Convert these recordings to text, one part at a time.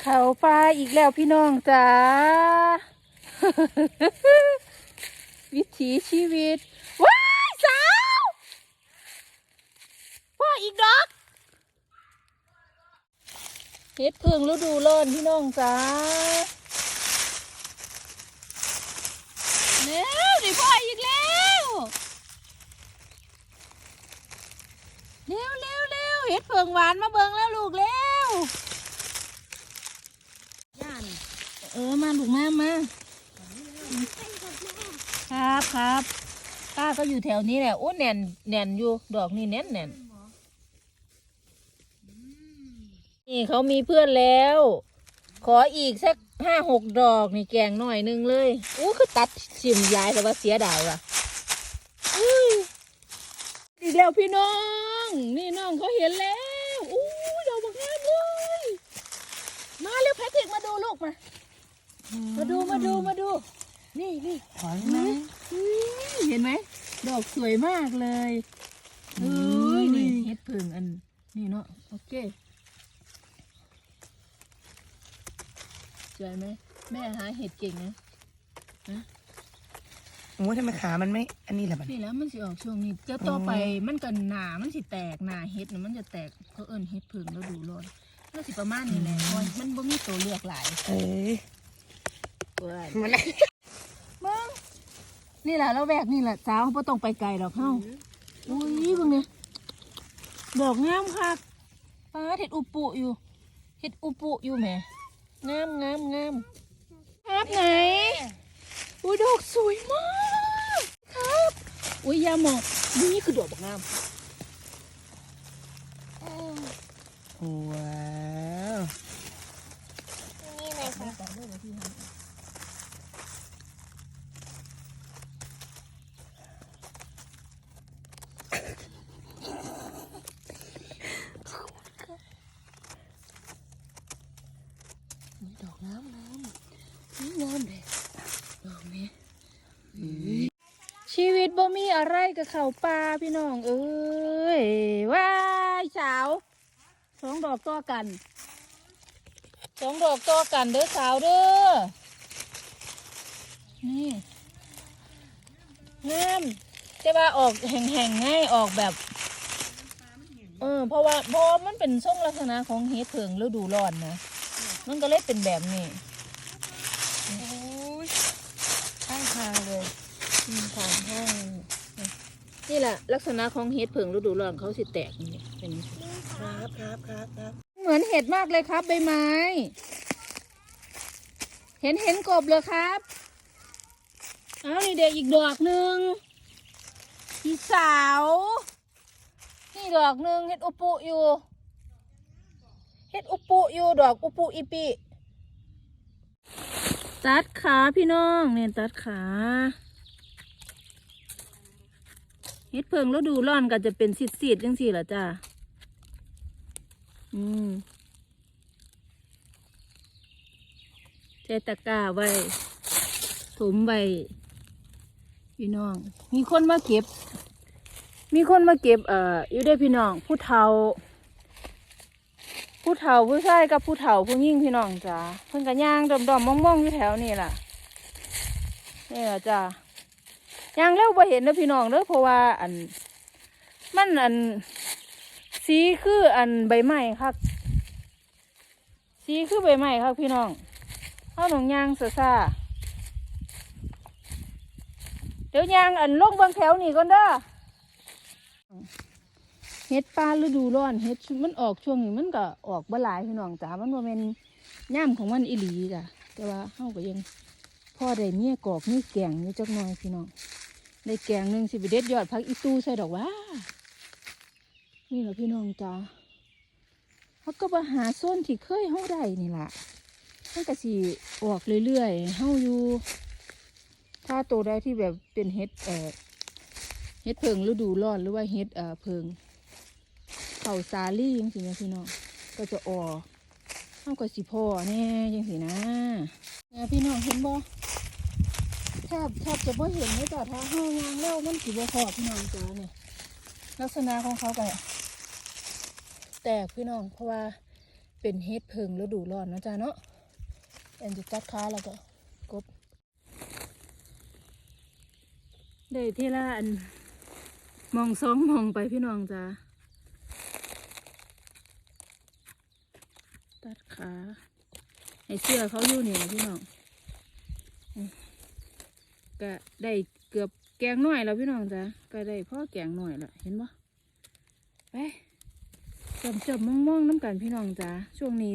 เขาปลาอีกแล้วพี่น้องจ๋าวิถีชีวิต ว้ายสาวพ่ออีกดอกเฮ็ดพึ่งฤดูร้อนพี่น้องจ๋าเร็วดิพ่ออีกแล้วเร็วเร็วเร็วเฮ็ดเพิ่งหวานมาเบิ่งแล้วลูกเร็ว ย่าน เออมาลูกมามาครับครับป้าก็อยู่แถวนี้แหละโอ้แน่นแน่นอยู่ดอกนี่แน่นแน่นนี่เขามีเพื่อนแล้ว ขออีกสักห้าหกดอกนี่แกงหน่อยหนึงเลยอู้คือตัดชิมยายแต่ว่าเสียดายว่ะอีกแล้วพี่น้อง นี่น้องเขาเห็นแล้วอู้ดอกบักงามเลย มาเร็วแพทริกมาดูลูกมา มาดูมาดูมาดู นี่นี่ถอยเห็นไหมนะอุ๊ยเห็นไหมดอกสวยมากเลยเอ้ยนี่เฮ็ดผึ่งอันนี่เนาะโอเคสวยไหมแม่หาเห็ดเก่งนะโอ้ยทำไมขามันไม่ อันนี้แหละบัดนี่แล้วมันสิออกช่วงนี้เจ้าต่อไปมันก็หนามันสิแตกหนาเฮ็ดนะมันจะแตกเขาเอิ้นเฮ็ดผึ่งแล้วดูร้อนน่าสิประมาณนี้แหละเพราะว่ามันบ่มีตัวเลือกหลายเอ้ยเว้ย มันอะไรมึงนี่แหละเราแวกนี่แหละสาวบ่ต้องไปไกลดอกเฮาอุ้ยเบิ่งเนี่ยดอกงามคักป้าเห็ดอุปุอยู่เห็ดอุปุอยู่แหมงามงามงามครับไหนอุ้ยดอกสวยมากครับอุ้ยอยามองนี่คือดอกบักงามว้าวนี่เลยค่ะ ดอกน้ำน้ นี่งามเลยดอกนี้ชีวิตบ่มีอะไร กับเขาป่าพี่น้อง เอ้ยว้ายสาวสองดอกต่อกันสองดอกต่อกันเด้อสาวเด้อนี่งามจะว่าออกแห่งๆง่ายออกแบบ เออเพราะว่าเพราะมันเป็นช่วงลักษณะของเฮดเพิงฤดูร้อนนะมันก็เลยเป็นแบบนี้ำโอ้ยข้างทางเลย อืมผ่านห้อง นี่แหละลักษณะของเห็ดเผิงฤดูร้อนเขาสิแตกอย่างนี้เป็นครับครับครับครับเหมือนเห็ดมากเลยครับใบไม้ เห็นเห็นกบเลยครับเอานี่เด็กอีกดอกหนึ่งพี่สาวนี่ดอกหนึ่งเห็ดอุปุอยู่เห็ดอุปุอยู่ดอกอุปุอีปิตัดขาพี่น้องเนี่ยตัดขา เฮ็ดเพิงแล้วดูร้อนก็จะเป็นสีดๆจังสี่ละจ้า อืมใช้ตะกร้าไว้ถมไว้พี่น้อง มีคนมาเก็บ มีคนมาเก็บ เอ่อ อยู่ได้พี่น้อง ผู้เฒ่า ผู้เฒ่าผู้ชายกับผู้เฒ่าผู้ยิ่งพี่น้องจ้าเพิ่นก็ย่างดอมๆมองๆอยู่แถวนี่ล่ะนี่ล่ะจ้า ยังแล้วบ่เห็นเด้อพี่น้องเด้อเพราะว่าอัน มันอัน สีคืออันใบไม้ครับ สีคือใบไม้ครับพี่น้องเข้าหนองยางซะซาเดี๋ยวยางอันลงบางแถวนี่ก่อนเด้อเฮ็ดปลาฤดูร้อนเฮ็ดมันออกช่วงนี้มันก็ออกบ่หลายพี่น้องจ้ามันบ่แม่นย่ามของมันอีหลีจ้ะแต่ว่าเฮาก็ยังพ่อได้เมียกอกมีแกงอยู่จักหน่อยพี่น้อง ได้แกงหนึ่งสิไปเด็ดยอดพักอีตู้ใส่ดอกว่า นี่แหละพี่น้องจ้าเขาก็มาหาส้นที่เคยเฮาได้นี่แหละมันก็สิออกเรื่อยๆเฮาอยู่ ถ้าโตัวใดที่แบบเป็นเห็ดเอ่อเห็ดเพิงฤดูร้อนหรือว่าเห็ดเอ่อเพิงเข่าซาลี่ยังสินะพี่น้องก็จะออกเฮาก็สิพ่อแน่ยังสินะเนี่ยพี่น้องเห็นบ่ ทบแทบจะไม่เห็นเลยจ้ะถ้าห้างยางแล้วมันถือว่าขอพี่น้องจ้าเนี่ยลักษณะของเขาก็แตกพี่น้อง เพราะว่าเป็นเฮ็ดเพิงฤดูร้อนนะจ้าเนาะแอนจะตัดขาแล้วก็กบได้ทีละอันมองสองมองไปพี่น้องจ้าตัดขาให้เสื้อเขาอยู่เนี่นะพี่น้องอ ก็ได้เกือบแกงหน่อยแล้วพี่น้องจ้าก็ได้พ่อแกงหน่อยแล้วเห็นปะไปจมจมมองมองๆน้ำกันพี่น้องจ้าช่วงนี้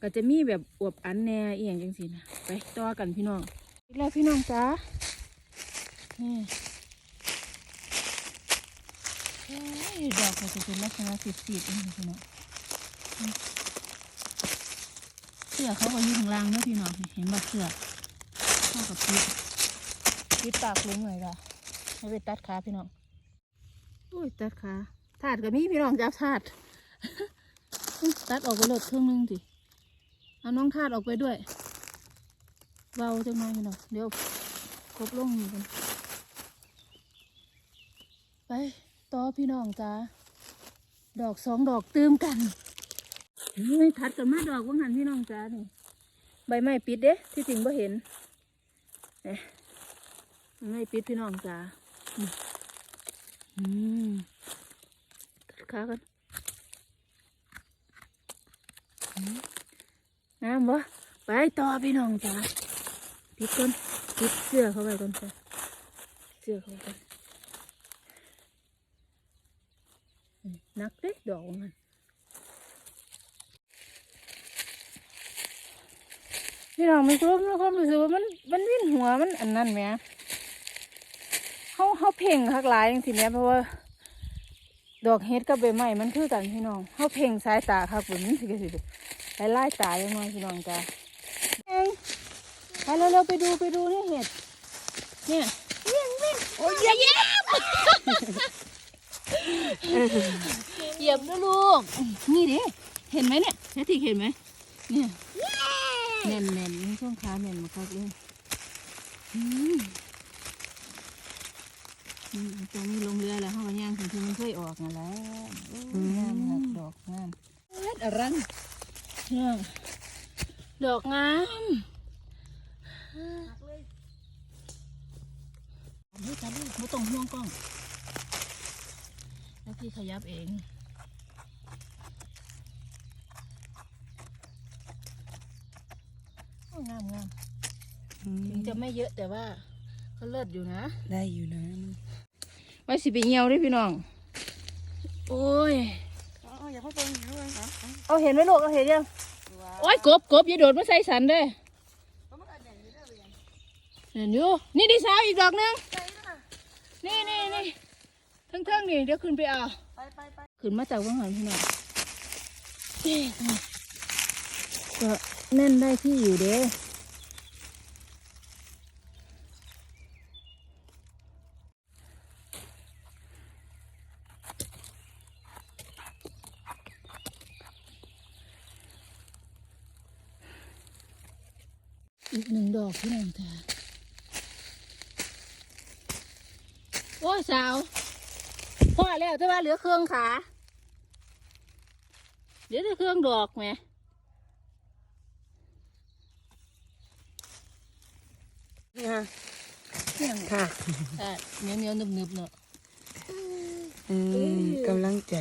ก็จะมีแบบอวบอันแน่เอียงจังสินะไปต่อกันพี่น้องอีกแล้วพี่น้องจ้านี่ดอกก็จะเป็นลักษณะสีดๆนี่พี่น้องนี่เสื้อเขาก็อยู่ข้างล่างเนาะพี่น้องเห็นบ่เสื้อเข้ากับปิด ปิดปากลุงเลยค่ะให้ไปตัดขาพี่น้องโอ้ยตัดขาถาดก็มีพี่น้องจับถาดตัดออกไปหลดเครื่องนึงสิเอาน้องถาดออกไปด้วยเบาจังไหมพี่น้องเดี๋ยวครบลงนี่กันไปต่อพี่น้องจ้าดอกสองดอกตืมกันเฮ้ยทัดกันมาดอกว่างหันพี่น้องจ้านี่ใบไม้ปิดเด้ที่จริงบ่เห็นเนี่ย ใบไม้ปิดพี่น้องจ้าอืมอืมขากันน้ำบ่ไปต่อพี่น้องจ้าปิดก่อนปิดเสื้อเข้าไปก่อนจ้ะเสื้อเข้าไปนักเด้ดอกมันพี่น้องไม่รู้ไม่ความรู้สึกว่ามันมันวิ่นหัวมันอันนั้นไหม เขาเขาเพ่งคักหลายจริงๆเนี่ยเพราะว่า ดอกเฮ็ดกับใบไม้มันคือกันพี่น้องเขาเพ่งสายตาครับผมนี่สิกสิไล่ไล่ตายังไงพี่น้องจ้าไปเร็วๆไปดูไปดูนี่เห็ดเนี่ยวิ่งวิ่งโอ้ยเหยียบเหยียบนะลูกนี่ดิเห็นไหมเนี่ยแค่ที่เห็นไหมเนี่ยแน่นๆช่วงขาแน่นมาครับเลยอืม ตรงนี้ลงเรือแล้วเขาก็ย่างถึงที่มันเคยออกนั่นแหละโอ้ยงามครับดอกงามเล็ดอะไรเนี่ยดอกงามไม่จับเลยไม่ต้องห่วงกล้อง แล้วพี่ขยับเองงามงามถึงจะไม่เยอะแต่ว่าก็เลิศอยู่นะ ได้อยู่นะ ไว้สิไปเหี่ยวเด้วยพี่น้อง โอ้ยอ๋ออย่าเข้าไปอย่าเข้าไปครับเอาเห็นไหมลูกเอาเห็นยังโอ้ยกบกบอย่าโดดมาใส่สันเด้อเห็นอยู่นี่ดิสาวอีกดอกหนึงนี่นี่นี่ทั้งเทิงๆนี่เดี๋ยวขึ้นไปเอาไปไปไปขึ้นมาจากว่างหันพี่น้องเจ๊ก็แน่นได้ที่อยู่เด้ อีกหนึ่งดอกพี่น้องจ้าโอ้ยสาวพ่อแล้วแต่ว่าเหลือเครื่องขาเหลือแต่เครื่องดอกไหมนี่ฮะเนี่ยค่ะอะเหนียวเหนียวๆหนึบๆเนาะอืมกำลังใจ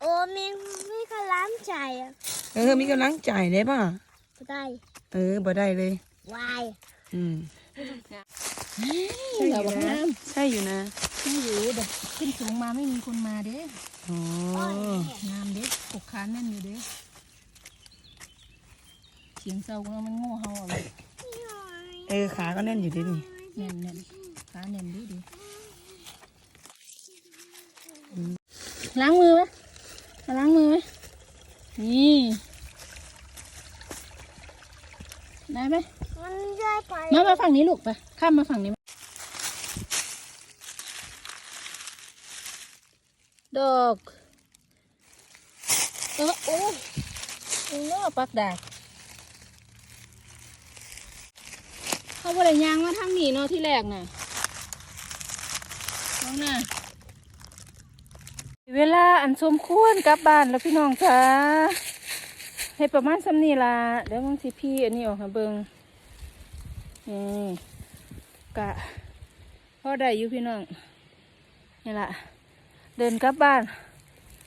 โอ้มีมีกระล้างใจอะเออมีกำลังใจได้ป่ะก็ได้ เออบ่ได้เลยวายอืมเราบอกน้ใช่อยู่นะำไม่อยู่เด็กขึ้นสูงมาไม่มีคนมาเด้อ๋องามเด้ปกขาแน่นอยู่เด้เสียงเศร้าก็มันโง่เฮาอะเออขาก็แน่นอยู่ดินี่แน่นแน่นขาแน่นดีดีล้างมือไหมมาล้างมือไหมนี่ ได้ไหมมันได้ไปมามาฝั่งนี้ลูกไป ข้ามมาฝั่งนี้มาดอกเออโอ้ยโอ้ยปักดาบเขาบริยางมาทางนี้เนาะที่แรกน่ะน้องน่ะเวลาอันสมควรกลับบ้านแล้วพี่น้องจ้า ให้ประมาณสำนีละเดี๋ยวมึงสิพี่อันนี้ออกมาเบิงนี่กะพ่อได้อยู่พี่น้องนี่ละเดินกลับบ้าน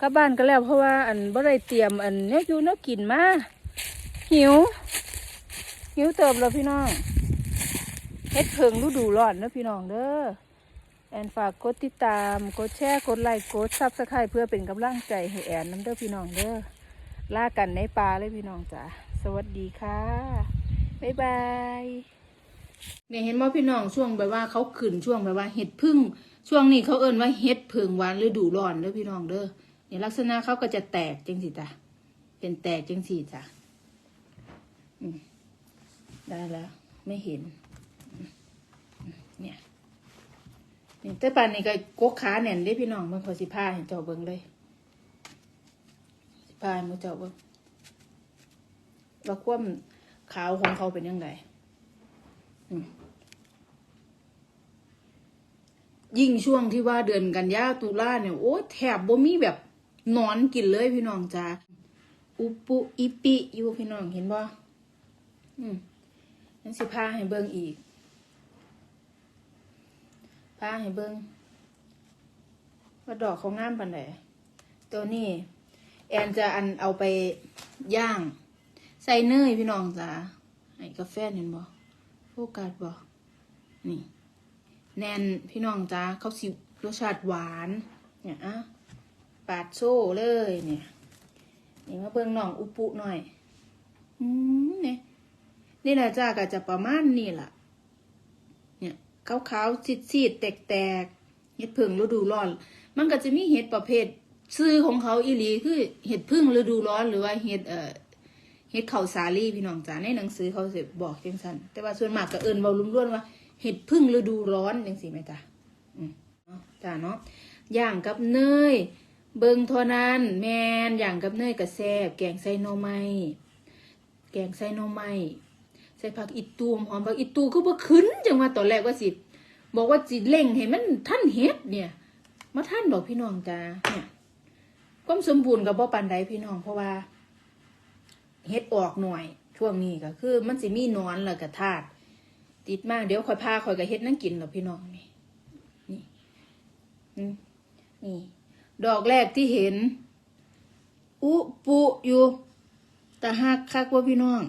กลับบ้านก็แล้วเพราะว่าอันบ่ได้เตรียมอันเนี้ยอยู่เนี้ยกินมาหิว หิวเติบแล้วพี่น้องเฮ็ดเพิงฤดูร้อนเด้อพี่น้องเด้อแอนฝากกดติดตาม กดแชร์ กดไลค์ กดซับสไครต์เพื่อเป็นกำลังใจให้แอนน้ำเด้อพี่น้องเด้อ ลากันในป่าเลยพี่น้องจ้ะสวัสดีค่ะบ๊ายบายเนี่ยเห็นว่าพี่น้องช่วงแบบว่าเขาขึ้นช่วงแบบว่าเห็ดพึ่งช่วงนี้เขาเอิ้นว่าเห็ดเพิงหวานฤดูร้อนเด้อพี่น้องเด้อเนี่ยลักษณะเขาก็จะแตกจังสิจ้ะเป็นแตกจังสิจ้ะได้แล้วไม่เห็น เนี่ยนี่แต่ป่านนี้ก็กกขาแน่นได้พี่น้องเบิ่งขอสิพาให้เจ้าเบิ่งเลย พาให้หมูเจ้าเบิ่งว่าความขาวของเขาเป็นยังไงยิ่งช่วงที่ว่าเดือนกันยาตุลาเนี่ยโอ้แถบบ่มีแบบนอนกินเลยพี่น้องจ้าอุปุอิปิอยู่พี่น้องเห็นบ่อืมนั่นสิพาให้เบิ่งอีกพาให้เบิ้งว่าดอกเขางามปันไหนตัวนี้ แอนจะอันเอาไปย่าง ใส่เนยพี่น้องจ้าให้กาแฟเห็นบ่โฟกัสบ่นี่ แนนพี่น้องจ้าเขาสิรสชาติหวาน เนี่ยอะปาดโซ่เลยเนี่ยนี่มาเบิ่งน้องอุปุหน่อย อืมเนี่ยนี่แหละจ้าก็จะประมาณนี้ล่ะ เนี่ยขาวๆซีดๆแตกๆเห็ดพึ่งฤดูร้อน มันก็จะมีเห็ดประเภท ชื่อของเขาอีหลีคือเห็ดพึ่งฤดูร้อนหรือว่าเห็ดเอ่อเห็ดเขาสาลีพี่น้องจ๋าในหนังสือเขาจะบอกจังสันแต่ว่าส่วนมากก็เอิญเบาลุ่มล้วนว่าเห็ดพึ่งฤดูร้อนจังสิไหมจ๊ะอืมเนาจ้าเนาะอย่างกับเนยเบิงเท่านั้นแมนอย่างกับเนยกับแซบแกงใส่หน่อไม้แกงใส่หน่อไม้ใส่ผักอีตูหอมผักอีตูก็บ่ขึ้นจังว่าตอนแรกว่าสิ บอกว่าจิเล่งให้มันท่านเฮ็ดเนี่ยมาท่านบอกพี่น้องจ้าเนี่ย ความสมบูรณ์กับบ่ปันใดพี่น้อง เพราะว่าเฮ็ดออกหน่อย ช่วงนี้ก็คือ มันสิมีนอนแล้วก็ธาตุติดมากเดี๋ยวคอยพาคอยก็เฮ็ดนั่งกินหรอกพี่น้องนี่นี่นี่ ดอกแรกที่เห็น อุปุอยู่แต่หักคักว่าพี่น้อง